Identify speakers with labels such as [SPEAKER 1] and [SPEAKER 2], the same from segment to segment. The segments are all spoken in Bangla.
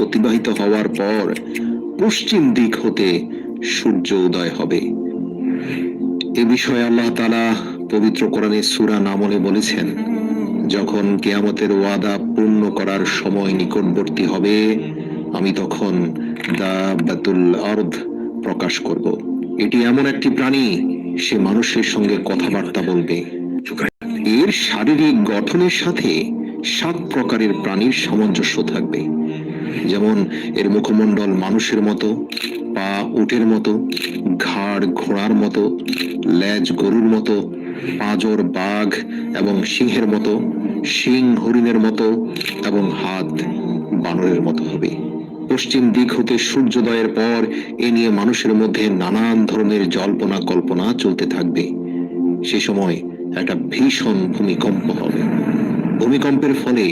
[SPEAKER 1] অতিবাহিত হওয়ার পর পশ্চিম দিক হতে সূর্য উদয় হবে। এ বিষয়ে আল্লাহ তালা পবিত্র কোরআনে সুরা নামলে বলেছেন, যখন কেয়ামতের ওয়াদা পূর্ণ করার সময় নিকটবর্তী হবে, আমি তখন দা বাতুল আর্দ প্রকাশ করব। এটি এমন একটি প্রাণী, সে মানুষের সঙ্গে কথাবার্তা বলবে। এর শারীরিক গঠনের সাথে সাত প্রকারের প্রাণীর সামঞ্জস্য থাকবে। যেমন এর মুখমণ্ডল মানুষের মতো, পা উটের মতো, ঘাড় ঘোড়ার মতো, লেজ গরুর মতো, পাঁজর বাঘ এবং সিংহের মতো, শিং হরিণের মতো এবং হাত বানরের মতো হবে। পশ্চিম দিক হতে সূর্যোদয়ের পর এ নিয়ে মানুষের মধ্যে নানান ধরনের জল্পনা কল্পনা চলতে থাকবে। সে সময় একটা ভীষণ ভূমিকম্প হবে। ভূমিকম্পের ফলে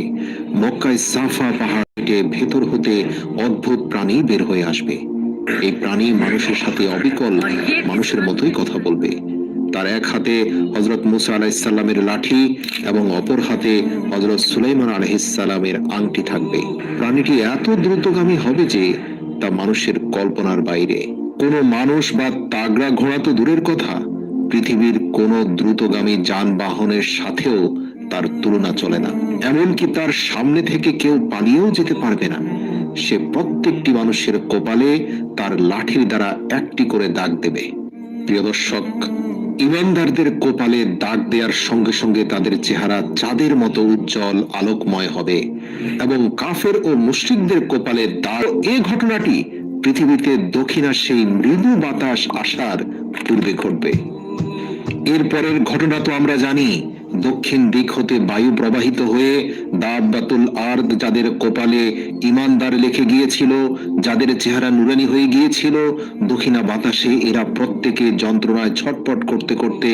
[SPEAKER 1] মক্কায় সাফা পাহাড়ে ভেতর হতে অদ্ভুত প্রাণী বের হয়ে আসবে। এই প্রাণী মানুষের সাথে অবিকল মানুষের মতোই কথা বলবে। তার এক হাতে হজরত মুসা আলাইসাল্লামের লাঠি এবং অপর হাতে হজরত সুলাইমান আলহিসাল্লামের আংটি থাকবে। প্রাণীটি এত দ্রুতগামী হবে যে তা মানুষের কল্পনার বাইরে। কোনো মানুষ বা তাগড়া ঘোড়া তো দূরের কথা। পৃথিবীর কোনো দ্রুতগামী যানবাহনের সাথেও তার তুলনা চলে না। এমনকি তার সামনে থেকে কেউ পালিয়েও যেতে পারবে না। সে প্রত্যেকটি মানুষের কপালে তার লাঠির দ্বারা একটি করে দাগ দেবে। প্রিয় দর্শক, ইমানদারদের কপালে দাগ দেওয়ার সঙ্গে সঙ্গে তাদের চেহারা চাঁদের মতো উজ্জ্বল, আলোকময় হবে এবং কাফের ও মুসলিমদের কপালে দাগ এ ঘটনাটি পৃথিবীতে দক্ষিণা সেই মৃদু বাতাস আসার পূর্বে ঘটবে। এরপরের ঘটনা তো আমরা জানি দক্ষিণ দিক হতে বায়ু প্রবাহিত হয়ে দাব্বাতুল আর্দ যাদের কপালে ইমানদার লিখে গিয়েছিল, যাদের চেহারা নুরানি হয়ে গিয়েছিল, দক্ষিণা বাতাসে এরা প্রত্যেকে যন্ত্রণায় ছটপট করতে করতে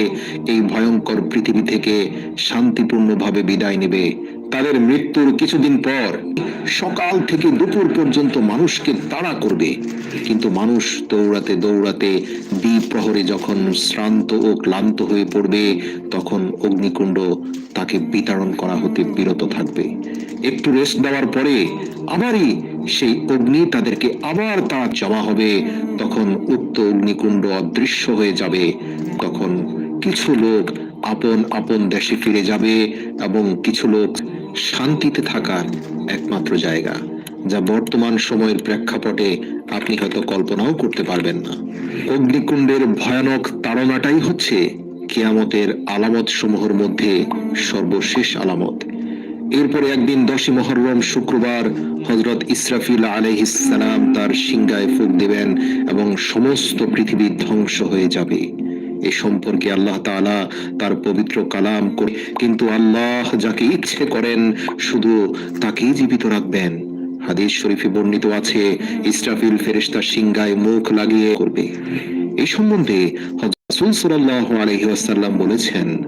[SPEAKER 1] এই ভয়ঙ্কর পৃথিবী থেকে শান্তিপূর্ণভাবে বিদায় নেবে। তাদের মৃত্যুর কিছুদিন পর সকাল থেকে দুপুর পর্যন্ত মানুষকে তাড়া করবে। কিন্তু মানুষ দৌড়াতে দৌড়াতে দ্বীপ্রহরে যখন শ্রান্ত ও ক্লান্ত হয়ে পড়বে, তখন অগ্নিকুণ্ড তাকে বিতরণ করা হতে বিরত থাকবে। একটু রেস্ট দেওয়ার পরে আবারই সেই অগ্নি তাদেরকে আবার তারা জমা হবে। তখন উক্ত অগ্নিকুণ্ড অদৃশ্য হয়ে যাবে। তখন কিছু লোক আপন আপন দেশে ফিরে যাবে এবং কিছু লোক শান্তিতে থাকার একমাত্র জায়গা, যা বর্তমান সময়ের প্রেক্ষাপটে আপনি হয়তো কল্পনাও করতে পারবেন না। অগ্নিকুণ্ডের ভয়ানক তাড়নাটাই হচ্ছে কিয়ামতের আলামত সমূহের মধ্যে সর্বশেষ আলামত। এরপরে একদিন দশই মহরম শুক্রবার হজরত ইসরাফিল আলাইহিসসালাম তার সিংগায় ফুক দেবেন এবং সমস্ত পৃথিবী ধ্বংস হয়ে যাবে। এ সম্পর্কে আল্লাহ তাআলা তার পবিত্র কালাম করে কিন্তু আল্লাহ যাকে ইচ্ছে করেন শুধু তাকেই জীবিত রাখবেন। হাদিস শরীফে বর্ণিত আছে, ইসরাফিল ফেরেশতা সিংগায় মুখ লাগিয়ে করবে। এই সম্বন্ধে রাসূল সাল্লাল্লাহু আলাইহি ওয়াসাল্লাম বলেছেন,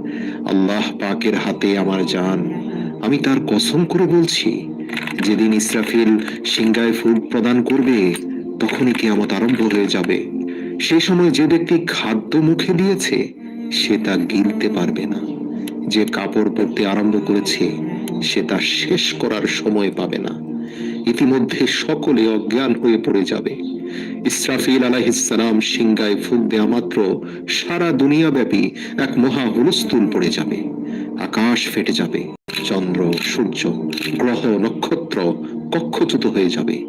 [SPEAKER 1] আল্লাহ পাকের হাতে আমার জান। আমি তার কসম করে বলছি, যেদিন ইসরাফিল সিংগায় ফুড প্রদান করবে, তখনই কিয়ামত আরম্ভ হয়ে যাবে। সেই সময় যে ব্যক্তি খাদ্য মুখে দিয়েছে, সে তা গিলতে পারবে না। যে কাপড় পরতে আরম্ভ করেছে, সে তা শেষ করার সময় পাবে না। ইতিমধ্যে সকলে অজ্ঞান হয়ে পড়ে যাবে। ইসরাফিল আলাইহিসসালাম সিংগায় ফুক দেওয়া মাত্র সারা দুনিয়া ব্যাপী এক মহা হুলস্থুল পড়ে যাবে। আকাশ ফেটে যাবে, চন্দ্র, সূর্য, গ্রহ, নক্ষত্র কক্ষচ্যুত হয়ে যাবে।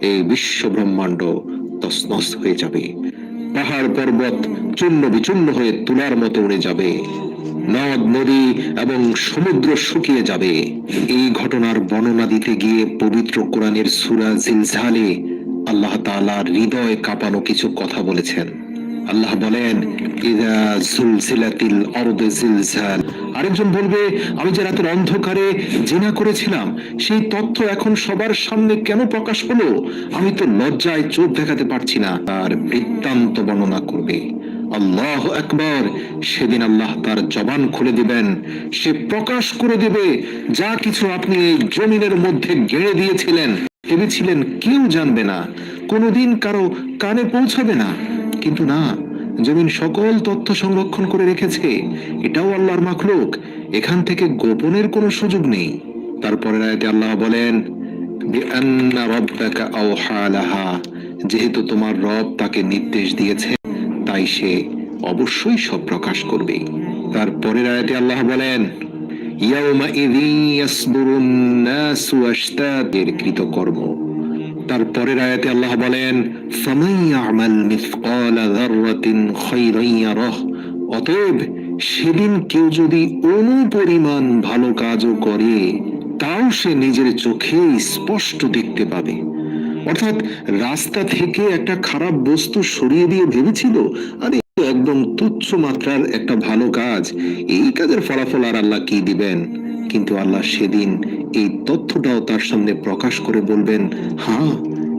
[SPEAKER 1] এই বিশ্ব ব্রহ্মাণ্ড তসনস হয়ে যাবে। পাহাড় পর্বত চূর্ণ বিচূর্ণ হয়ে তুলার মতো উড়ে যাবে। নদ, নদী এবং সমুদ্র শুকিয়ে যাবে। এই ঘটনার বর্ণনা দিতে গিয়ে পবিত্র কোরআনের সুরা জিলজালে আল্লাহ তাআলা হৃদয় কাঁপানো কিছু কথা বলেছেন। আল্লাহ বলেন আরেকজন বলবে, আমি যে রাতের অন্ধকারে জেনা করেছিলাম, সেই তথ্য এখন সবার সামনে কেন প্রকাশ হলো? আমি তো লজ্জায় চোখ দেখাতে পারছি না। তার বৃত্তান্ত বর্ণনা করবে। আল্লাহ একবার সেদিন আল্লাহ তার জবান খুলে দিবেন। সে প্রকাশ করে দেবে, যা কিছু আপনি এই জমিনের মধ্যে গেড়ে দিয়েছিলেন ভেবেছিলেন কেউ জানবে না, কোনোদিন কারও কানে পৌঁছাবে না। কিন্তু না জমিন সকল তথ্য সংরক্ষণ করে রেখেছে, এটাও আল্লাহর মাখলুক, এখান থেকে গোপনের কোনো সুযোগ নেই। তারপরে আয়াতে আল্লাহ বলেন যেহেতু তোমার রব তাকে নির্দেশ দিয়েছে, তাই সে অবশ্যই সব প্রকাশ করবে। তারপরের আয়াতে আল্লাহ বলেন কৃতকর্ম। তারপরের আয়াতে আল্লাহ বলেন অতএব, সেদিন কেউ যদি অনুপরিমাণ ভালো কাজও করে, তাও সে নিজের চোখে স্পষ্ট দেখতে পাবে। অর্থাৎ, রাস্তা থেকে একটা খারাপ বস্তু সরিয়ে দিয়ে ভেবেছিল, আরে একদম তুচ্ছ মাত্রার একটা ভালো কাজ। এই কাজের ফলাফল আর আল্লাহ কি দিবেন? কিন্তু আল্লাহ সেদিন এই তথ্যটাও তার সামনে প্রকাশ করে বলবেন হ্যাঁ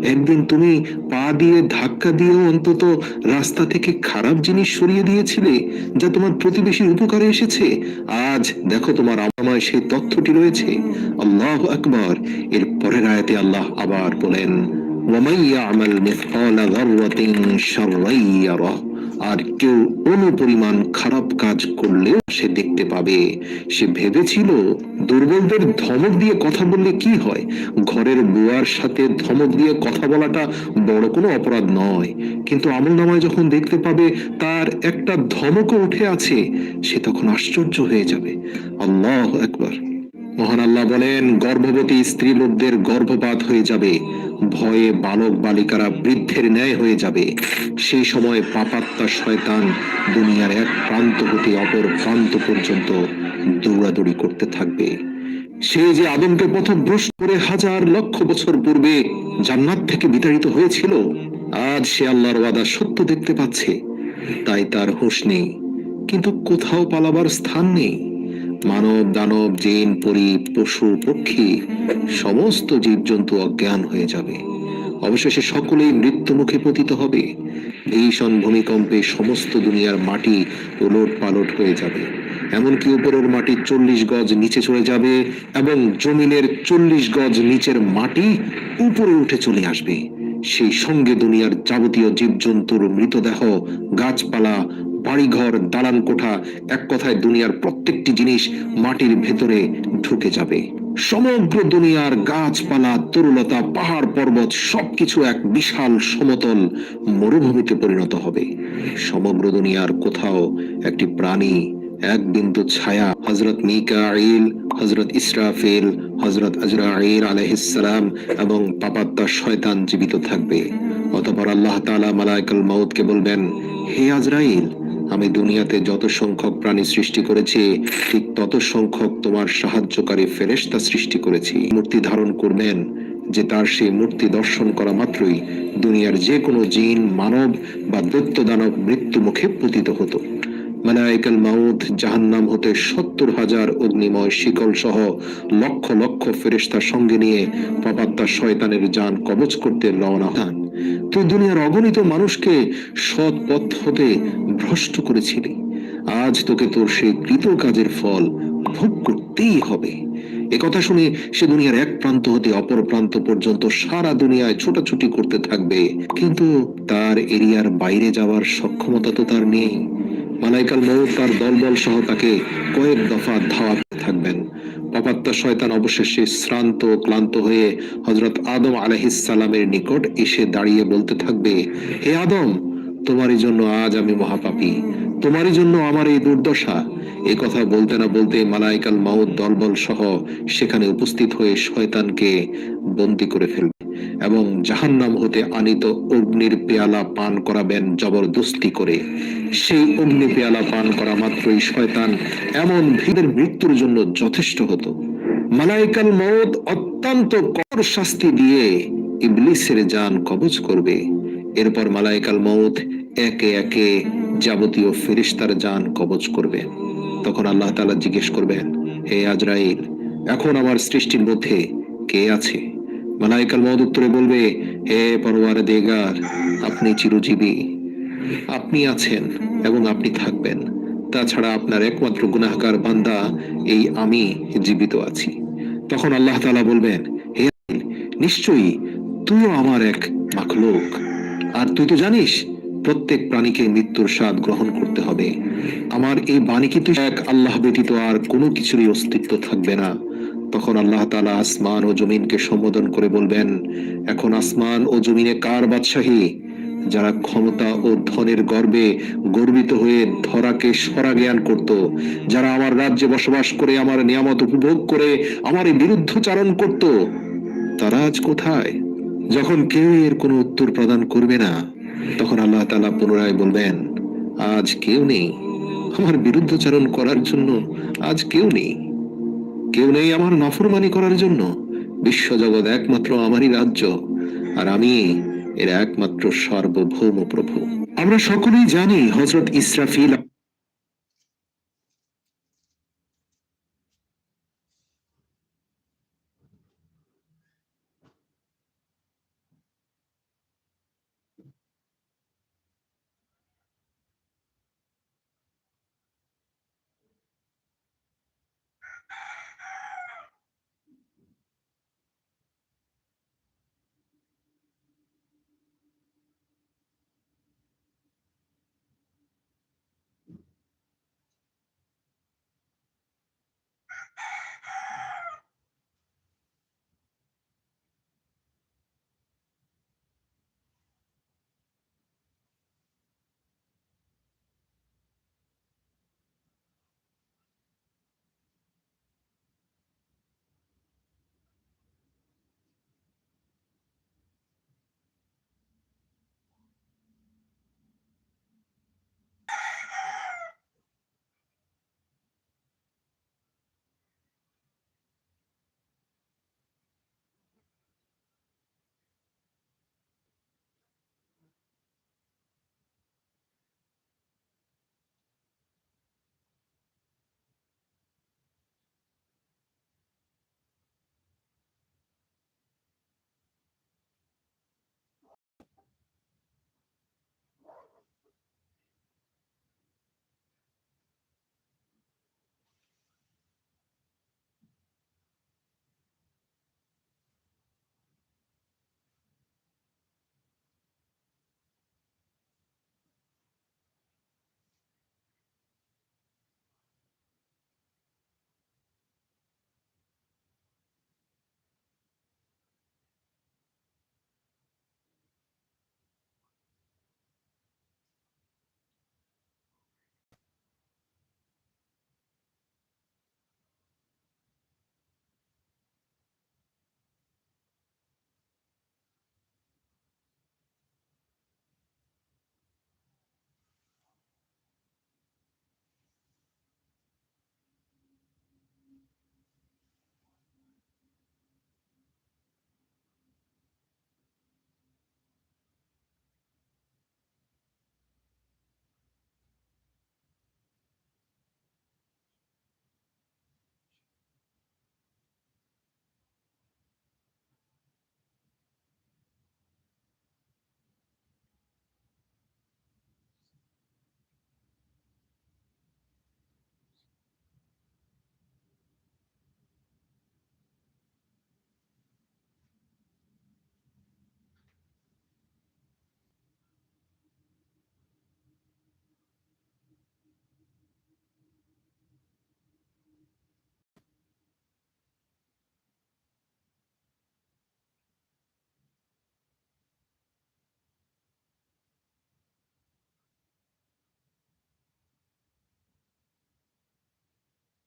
[SPEAKER 1] একদিন তুমি পা দিয়ে ধাক্কা দিয়ে অন্তত রাস্তা থেকে খারাপ জিনিস সরিয়ে দিয়েছিলে যা তোমার প্রতিবেশীর উপকারে এসেছে। আজ দেখো তোমার আমায় সেই তথ্যটি রয়েছে। আল্লাহ আকবর। এর পরের আয়াতে আল্লাহ আবার বলেন ওয়ামাইয়া আমাল মিসকাল যাররাতিন শাররাইয়ারা। আর কেউ অনুপরিমাণ খারাপ কাজ করলেও সে দেখতে পাবে। সে ভেবেছিল, দুর্বলদের ধমক দিয়ে কথা বললে কি হয়? ঘরের বুয়ার সাথে ধমক দিয়ে কথা বলাটা বড় কোনো অপরাধ নয়। কিন্তু আমল নামায় যখন দেখতে পাবে, তার একটা ধমকও উঠে আছে, সে তখন আশ্চর্য হয়ে যাবে। আল্লাহ একবার মহান আল্লাহ বলেন, গর্ভবতী স্ত্রী লোকদের গর্ভপাত হয়ে যাবে, ভয়ে বালক বালিকারা বৃদ্ধের ন্যায় হয়ে যাবে। সেই সময় পাপাত্মা শয়তান দুনিয়ার এক প্রান্ত হতে অপর প্রান্ত পর্যন্ত দৌড়াদৌড়ি করতে থাকবে। সে যে আদমকে প্রথম পথভ্রষ্ট করে হাজার লক্ষ বছর পূর্বে জান্নাত থেকে বিতাড়িত হয়েছিল, আজ সে আল্লাহর ওয়াদা সত্য দেখতে পাচ্ছে। তাই তার হুঁশ নেই, কিন্তু কোথাও পালাবার স্থান নেই। মানব, দানব, জিন পরি পশু, পক্ষী, সমস্ত জীবজন্তু অজ্ঞান হয়ে যাবে। অবশেষে সকলেই মৃত্যু মুখে পতিত হবে। ভীষণ ভূমিকম্পে সমস্ত দুনিয়ার মাটি ওলট পালট হয়ে যাবে। এমনকি উপরের মাটি চল্লিশ গজ নিচে চলে যাবে এবং জমিনের চল্লিশ গজ নিচের মাটি উপরে উঠে চলে আসবে। সেই সঙ্গে দুনিয়ার যাবতীয় জীবজন্তুর মৃতদেহ, গাছপালা বাড়িঘর, দালান কোঠা, এক কথায় দুনিয়ার প্রত্যেকটি জিনিস মাটির ভেতরে ঢুকে যাবে। সমগ্র দুনিয়ার গাছপালা, তরুলতা, পাহাড় পর্বত সবকিছু এক বিশাল সমতল মরুভূমিতে পরিণত হবে। সমগ্র দুনিয়ার কোথাও একটি প্রাণী, এক বিন্দু ছায়া হজরত মিকাইল হজরত ইসরাফিল হজরত আজরাইল আলহিসাম এবং পাপাত্তা শয়তান জীবিত থাকবে। অতপর আল্লাহ তালা মালাইকাল মাউতকে বলবেন, হে আজরাইল আমি দুনিয়াতে যত সংখ্যক প্রাণী সৃষ্টি করেছি, ঠিক তত সংখ্যক তোমার সাহায্যকারী ফেরেশতা সৃষ্টি করেছি। মূর্তি ধারণ করবেন যে তার সেই মূর্তি দর্শন করা মাত্রই দুনিয়ার যে কোনো জিন, মানব বা দৈত্য দানব মৃত্যু মুখে পতিত হতো। মালাইকাল মাউদ জাহান্নাম হতে সত্তর হাজার অগ্নিময় শিকল সহ লক্ষ লক্ষ ফেরেশতার সঙ্গে নিয়ে পাপাত্তা শয়তানের যান কবচ করতে রওনা হন। তুই দুনিয়ার অগণিত মানুষকে সৎ পথ হতে ভ্রষ্ট করেছিলি। আজ তোকে তোর সেই কৃত কাজের ফল ভোগ করতেই হবে। এ কথা শুনে সে দুনিয়ার এক প্রান্ত হতে অপর প্রান্ত পর্যন্ত সারা দুনিয়ায় ছোটাছুটি করতে থাকবে। কিন্তু তার এরিয়ার বাইরে যাওয়ার সক্ষমতা তো তার নেই। মালাইকাল মৌত তার দলবল সহ তাকে কয়েক দফা ধাওয়াতে থাকবেন। পাপাত্তা শয়তান অবশেষে শ্রান্ত ক্লান্ত হয়ে হজরত আদম আলহিসালামের নিকট এসে দাঁড়িয়ে বলতে থাকবে, হে আদম তোমারই জন্য আজ আমি মহাপাপী। তোমারই জন্য আমার এই দুর্দশা। এই কথা বলতে না বলতে মালাইকাল মাউদ দলবল সহ সেখানে উপস্থিত হয়ে শয়তানকে বন্দি করে ফেলবে এবং জাহান্নাম হতে আনিত অগ্নির পেয়ালা পান করাবেন জবরদস্তি করে। সেই অগ্নি পেয়ালা পান করা মাত্রই শয়তান এমন ভিড়ের মৃত্যুর জন্য যথেষ্ট হতো। মালাইকাল মৌত অত্যন্ত কর শাস্তি দিয়ে ইবলিসের যান কবজ করবে। এরপর মালাইকাল মৌত একে একে যাবতীয় ফেরিস্তার যান কবজ করবেন তখন আল্লাহ তালা জিজ্ঞেস করবেন, হে আজরাইল, এখন আমার সৃষ্টির মধ্যে কে আছে? মালাইকাল মৌত উত্তরে বলবে, হে পরওয়ার দেগার আপনি চিরজীবী। আপনি আছেন এবং আপনি থাকবেন। তাছাড়া আপনার একমাত্র গুনাহগার বান্দা এই আমি জীবিত আছি। তখন আল্লাহ তালা বলবেন, হে নিশ্চয়ই তুইও আমার এক মাখলুক। আর তুই তো জানিস, প্রত্যেক প্রাণীকে মৃত্যুর স্বাদ গ্রহণ করতে হবে। আমার এই বাণী কিন্তু এক আল্লাহ ব্যতীত আর কোনো কিছুরই অস্তিত্ব থাকবে না। তখন আল্লাহ তাআলা আসমান ও জমিনকে সম্বোধন করে বলবেন, এখন আসমান ও জমিনে কার বাদশাহী? যারা ক্ষমতা ও ধনের গর্বে গর্বিত হয়ে ধরাকে সরা জ্ঞান করত, যারা আমার রাজ্যে বসবাস করে, আমার নিয়ামত উপভোগ করে, আমার বিরুদ্ধ চারণ করত, তারা আজ কোথায়? যখন কেউ এর কোনো উত্তর প্রদান করবে না, তখন আল্লাহ তাআলা পুনরায় বলবেন, আজ কেউ নেই। আমার বিরুদ্ধচারণ করার জন্য আজ কেউ নেই। কেউ নেই আমার নফরমানি করার জন্য। বিশ্বজগৎ একমাত্র আমারই রাজ্য, আর আমি এর একমাত্র সার্বভৌম প্রভু। আমরা সকলেই জানি হজরত Israfil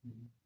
[SPEAKER 2] Mm-hmm.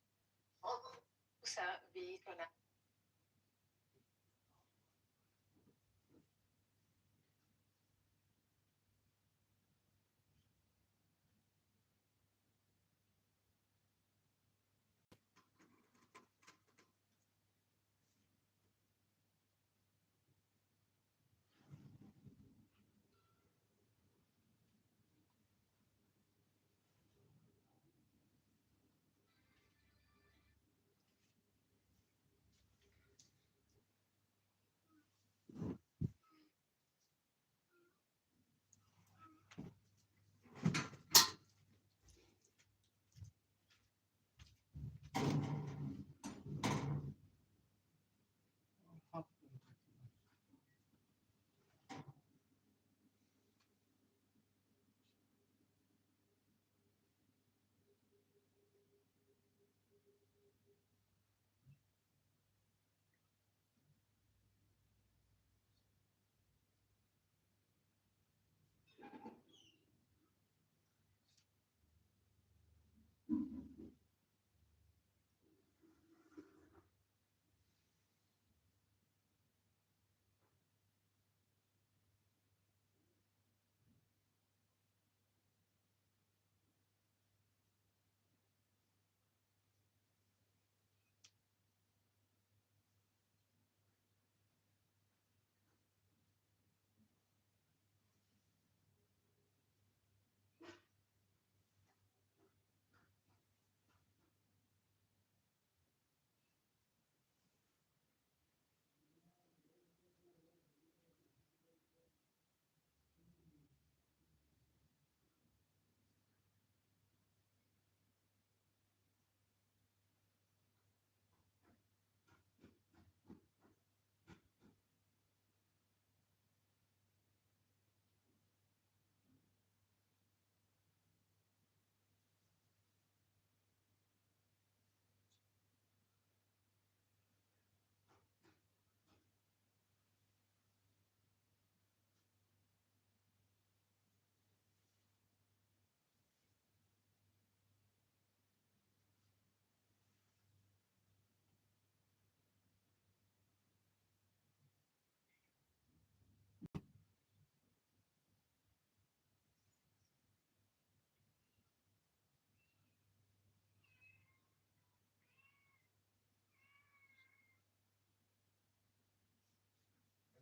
[SPEAKER 2] sabe,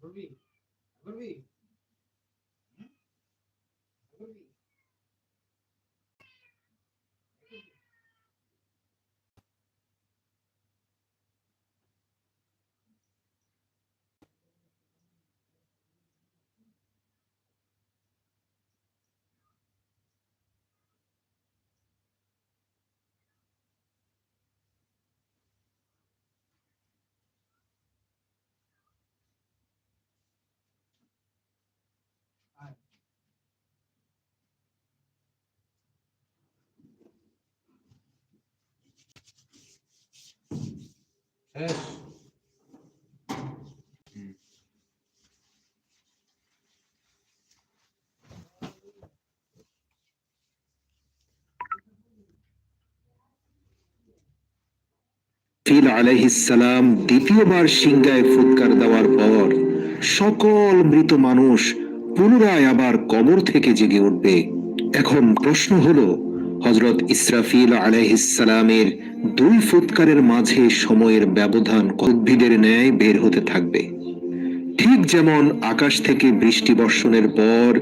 [SPEAKER 2] Agreed. Agreed. শেষ
[SPEAKER 1] ফিল আলাইহিসসালাম দ্বিতীয়বার সিংগায় ফুৎকার দেওয়ার পর সকল মৃত মানুষ পুনরায় আবার কবর থেকে জেগে উঠবে। এখন প্রশ্ন হলো হজরত ইসরাফিল আলাইহিসসালামের দুই ফুৎকারের মাঝে সময়ের ব্যবধান উদ্ভিদের ন্যায় বের হতে থাকবে। ঠিক যেমন আকাশ থেকে বৃষ্টি বর্ষণের পর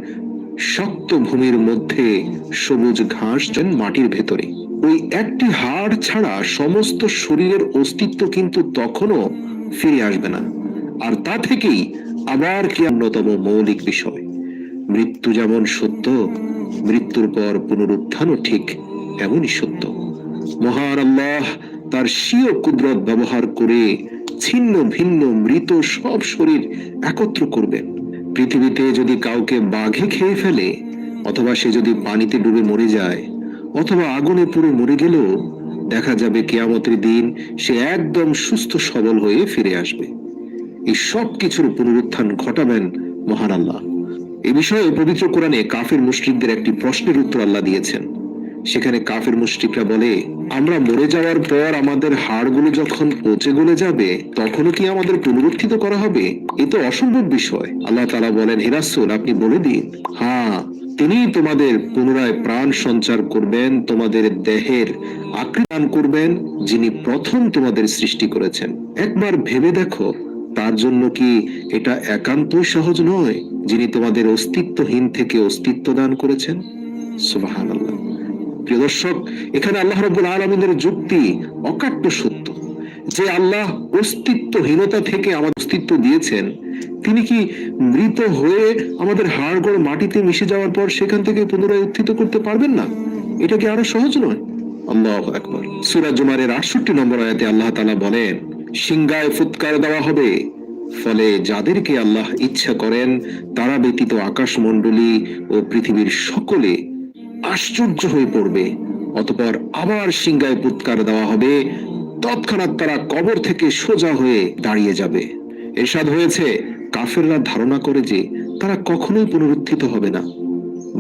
[SPEAKER 1] শক্ত ভূমির মধ্যে সবুজ ঘাস যেন মাটির ভেতরে। ওই একটি হাড় ছাড়া সমস্ত শরীরের অস্তিত্ব কিন্তু তখনও ফিরে আসবে না। আর তা থেকেই আবার কি অন্যতম মৌলিক বিষয়। মৃত্যু যেমন সত্য, মৃত্যুর পর পুনরুত্থানও ঠিক এমনই সত্য। মহান আল্লাহ তার স্বীয় কুদরত ব্যবহার করে ছিন্ন ভিন্ন মৃত সব শরীর একত্র করবেন পৃথিবীতে যদি কাউকে বাঘে খেয়ে ফেলে, অথবা সে যদি পানিতে ডুবে মরে যায়, অথবা আগুনে পুড়ে মরে গেলেও, দেখা যাবে কেয়ামতের দিন সে একদম সুস্থ সবল হয়ে ফিরে আসবে। এই সব কিছুর পুনরুত্থান ঘটাবেন মহান আল্লাহ এ বিষয়ে পবিত্র কোরআনে কাফের মুসলিমদের একটি প্রশ্নের উত্তর আল্লাহ দিয়েছেন। সেখানে কাফের মুশরিকরা বলে, আমরা মরে যাওয়ার পর আমাদের হাড়গুলো যখন পচে গলে যাবে, তখনও কি আমাদের পুনরুত্থিত করা হবে? এ তো অসম্ভব বিষয়। আল্লাহ তাআলা বলেন হেরাসুল আপনি বলে দিন। হ্যাঁ তিনি তোমাদের পুনরায় প্রাণ সঞ্চার করবেন, তোমাদের দেহের আকৃতি দান করবেন, যিনি প্রথম তোমাদের সৃষ্টি করেছেন। একবার ভেবে দেখো, তার জন্য কি এটা একান্তই সহজ নয়, যিনি তোমাদের অস্তিত্বহীন থেকে অস্তিত্ব দান করেছেন? সুবহানাল্লাহ। প্রিয় দর্শক, এখানে আল্লাহ রাব্বুল আলামিনের যুক্তি অকাট্য সত্য। যে আল্লাহ অস্তিত্বহীনতা থেকে আমাদের অস্তিত্ব দিয়েছেন, তিনি কি মৃত হয়ে আমাদের হাড়গড় মাটিতে মিশে যাওয়ার পর সেখান থেকে পুনরায় উত্থিত করতে পারবেন না? এটা কি আরও সহজ নয়? আল্লাহ আকবার। সূরা জুমারের 68 নম্বর আয়াতে আল্লাহ তাআলা বলেন সিংগায় ফুৎকার দেওয়া হবে। ফলে যাদেরকে আল্লাহ ইচ্ছা করেন, তারা ব্যতীত আকাশমণ্ডলী ও পৃথিবীর সকলে আশ্চর্য হয়ে পড়বে। অতপর আবার সিংগায় পুৎকার দেওয়া হবে। তৎক্ষণাৎ তারা কবর থেকে সোজা হয়ে দাঁড়িয়ে যাবে। এরশাদ হয়েছে। কাফেররা ধারণা করে যে তারা কখনোই পুনরুত্থিত হবে না।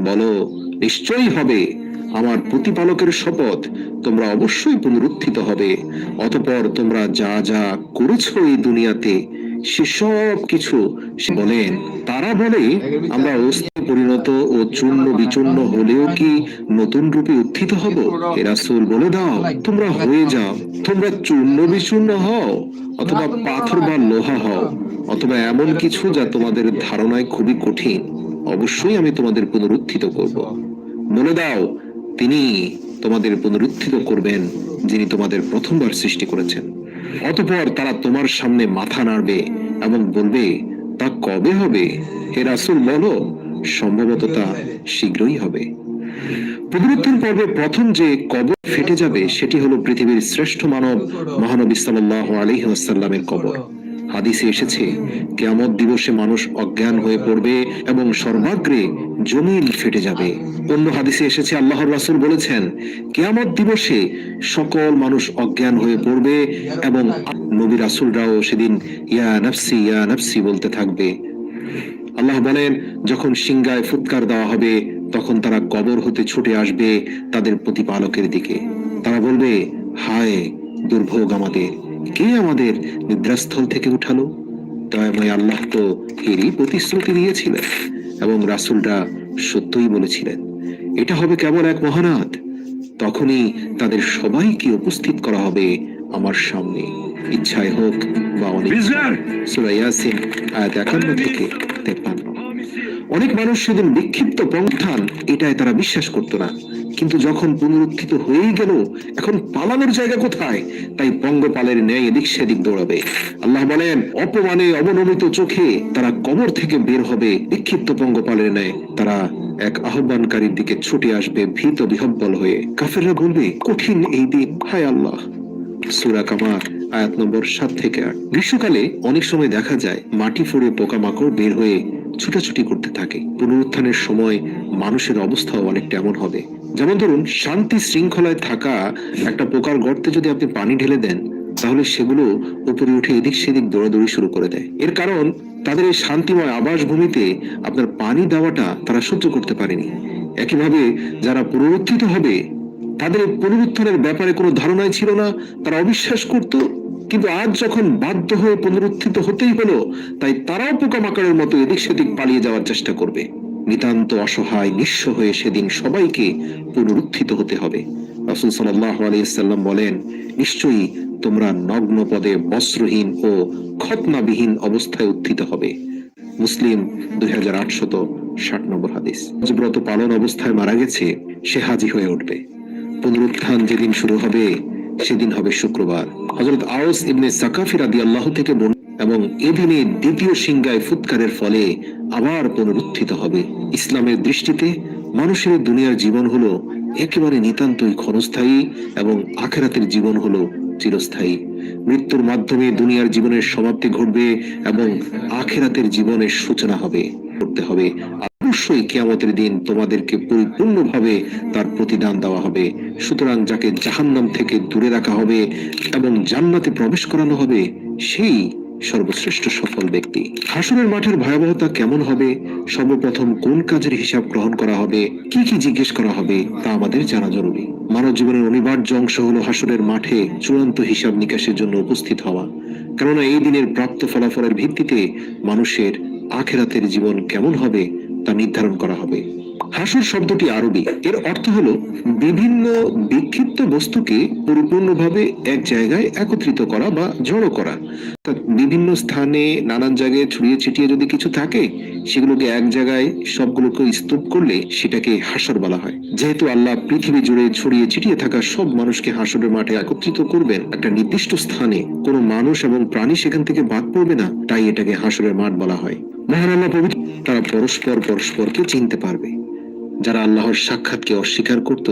[SPEAKER 1] বলো, নিশ্চয়ই হবে। আমার প্রতিপালকের শপথ তোমরা অবশ্যই পুনরুত্থিত হবে। অতপর তোমরা যা যা করেছ এই দুনিয়াতে সেসব কিছু বলেন, তারা বলে, আমরা অস্থি পরিণত ও চূর্ণ বিচূর্ণ হলেও কি নতুন রূপে উত্থিত হব? এ রাসূল বলে, দাও, তোমরা হয়ে যাও। তোমরা চূর্ণ বিচূর্ণ হও, অথবা পাথর বা লোহা হও, অথবা এমন কিছু যা তোমাদের ধারণায় খুবই কঠিন। অবশ্যই আমি তোমাদের পুনরুত্থিত করব। বলে দাও, তিনি তোমাদের পুনরুত্থিত করবেন যিনি তোমাদের প্রথমবার সৃষ্টি করেছেন। অতঃপর তারা তোমার সামনে মাথা নাড়বে এবং বলবে, তা কবে হবে? হে রাসুল, বলো। সম্ভবত তা শীঘ্রই হবে। পুনরুত্থান পর্বে প্রথম যে কবর ফেটে যাবে, সেটি হলো পৃথিবীর শ্রেষ্ঠ মানব, মহানবী সাল্লাল্লাহু আলাইহি ওয়াসাল্লামের কবর। হাদিসে এসেছে, কিয়ামত দিবসে মানুষ অজ্ঞান হয়ে পড়বে এবং সর্বাগ্রে জমিন ফেটে যাবে। অন্য হাদিসে এসেছে, আল্লাহর রাসূল বলেছেন, কিয়ামত দিবসে সকল মানুষ অজ্ঞান হয়ে পড়বে এবং নবী রাসূলরাও সেদিন, ইয়া নাফসি ইয়া নাফসি বলতে থাকবে। আল্লাহ বলেন, যখন সিংগায় ফুৎকার দেওয়া হবে, তখন তারা কবর হতে ছুটে আসবে তাদের প্রতিপালকের দিকে। তারা বলবে, হায় দুর্ভোগ আমাদের। কে আমাদের নিদ্রাস্থল থেকে উঠালো? দয়াময় আল্লাহ তো এরই প্রতিশ্রুতি দিয়েছিলেন এবং রাসূলরা সত্যই বলেছিলেন এটা হবে কেবল এক মহানাদ। তখনই তাদের সবাইকে উপস্থিত করা হবে আমার সামনে। ইচ্ছায় হোক বা অনেক সূরা আয়াত 51 থেকে 53 অনেক মানুষ সেদিন বিক্ষিপ্ত পন্থান এটাই তারা বিশ্বাস করত না। কিন্তু যখন পুনরুত্থিত হয়েই গেল, এখন পালানোর জায়গা কোথায়? তাই পঙ্গপালের ন্যায় এদিক সেদিক দৌড়াবে। আল্লাহ বলেন, অপমানে অবনমিত চোখে তারা কবর থেকে বের হবে। বিক্ষিপ্ত পঙ্গপালের ন্যায় তারা এক আহ্বানকারীর দিকে ছুটে আসবে ভীত বিহব্বল হয়ে। কাফেররা বলবে, কঠিন এই দিন, হায় আল্লাহ! সুরা কামার, আয়াত নম্বর সাত থেকে আট। গ্রীষ্মকালে অনেক সময় দেখা যায়, মাটি ফোড়ে পোকামাকড় বের হয়ে ছুটাছুটি করতে থাকে। পুনরুত্থানের সময় মানুষের অবস্থাও অনেকটা এমন হবে। যেমন ধরুন, শান্তি শৃঙ্খলায় থাকা একটা পোকার গর্তে যদি আপনি পানি ঢেলে দেন, তাহলে সেগুলো উপরে উঠে এদিক সেদিক দৌড়াদৌড়ি শুরু করে দেয়। এর কারণ, তাদের এই শান্তিময় আবাস ভূমিতে আপনার পানি দেওয়াটা তারা সহ্য করতে পারেনি। একইভাবে যারা পুনরুত্থিত হবে, তাদের পুনরুত্থানের ব্যাপারে কোনো ধারণাই ছিল না। তারা অবিশ্বাস করত, কিন্তু আজ যখন বাধ্য হয়ে পুনরুত্থিত হতেই হলো, তাই তারাও পোকামাকড়ের মতো এদিক সেদিক পালিয়ে যাওয়ার চেষ্টা করবে। নিতান্ত অসহায়, নিঃস্ব হয়ে সেদিন সবাইকে পুনরুত্থিত হতে হবে। রাসূল সাল্লাম বলেন, নিশ্চয়ই তোমরা নগ্ন পদে বস্ত্রহীন ও খতনাবিহীন অবস্থায় উত্থিত হবে। মুসলিম দুই হাজার আটশত ষাট নম্বর হাদিস। ব্রত পালন অবস্থায় মারা গেছে, সে হাজি হয়ে উঠবে। পুনরুত্থান যেদিন শুরু হবে, সেদিন হবে শুক্রবার। হজরত আউস ইবনে সাকাফি রাদিয়াল্লাহু থেকে বর্ণিত এবং এদিনে দ্বিতীয় সিংগায় ফুৎকারের ফলে আবার পুনরুত্থিত হবে। ইসলামের দৃষ্টিতে মানুষের দুনিয়ার জীবন হলো একেবারে নিতান্তই ক্ষণস্থায়ী এবং আখেরাতের জীবন হলো চিরস্থায়ী। মৃত্যুর মাধ্যমে দুনিয়ার জীবনের সমাপ্তি ঘটবে এবং আখেরাতের জীবনের সূচনা হবে, করতে হবে। অবশ্যই কেয়ামতের দিন তোমাদেরকে পরিপূর্ণভাবে তার প্রতিদান দেওয়া হবে। সুতরাং যাকে জাহান্নাম থেকে দূরে রাখা হবে এবং জান্নাতে প্রবেশ করানো হবে, সেই সর্বশ্রেষ্ঠ সফল ব্যক্তি। হাসনের মাঠের ভয়াবহতা কেমন হবে? সর্বপ্রথম কোন কাজের হিসাব গ্রহণ করা হবে? কি কি জিজ্ঞেস করা হবে? তা আমাদের জানা জরুরি। মানব জীবনের অনিবার্য অংশ হলো হাসনের মাঠে চূড়ান্ত হিসাব নিকাশের জন্য উপস্থিত হওয়া। কেননা এই দিনের প্রাপ্ত ফলাফলের ভিত্তিতে মানুষের আখেরাতের জীবন কেমন হবে তা নির্ধারণ করা হবে। হাসর শব্দটি আরবি। এর অর্থ হলো, বিভিন্ন বিক্ষিপ্ত বস্তুকে পরিপূর্ণভাবে এক জায়গায় একত্রিত করা বা জড়ো করা। বিভিন্ন স্থানে, নানান জায়গায় ছড়িয়ে ছিটিয়ে যদি কিছু থাকে, সেগুলোকে এক জায়গায় সবগুলোকে স্তূপ করলে সেটাকে হাসর বলা হয়। যেহেতু আল্লাহ পৃথিবী জুড়ে ছড়িয়ে ছিটিয়ে থাকা সব মানুষকে হাসরের মাঠে একত্রিত করবেন, একটা নির্দিষ্ট স্থানে কোনো মানুষ এবং প্রাণী সেখান থেকে বাদ পড়বে না, তাই এটাকে হাসরের মাঠ বলা হয়। মহান আল্লাহ পবিত্র তারা পরস্পর পরস্পরকে চিনতে পারবে। যারা আল্লাহর সাক্ষাৎকে অস্বীকার করত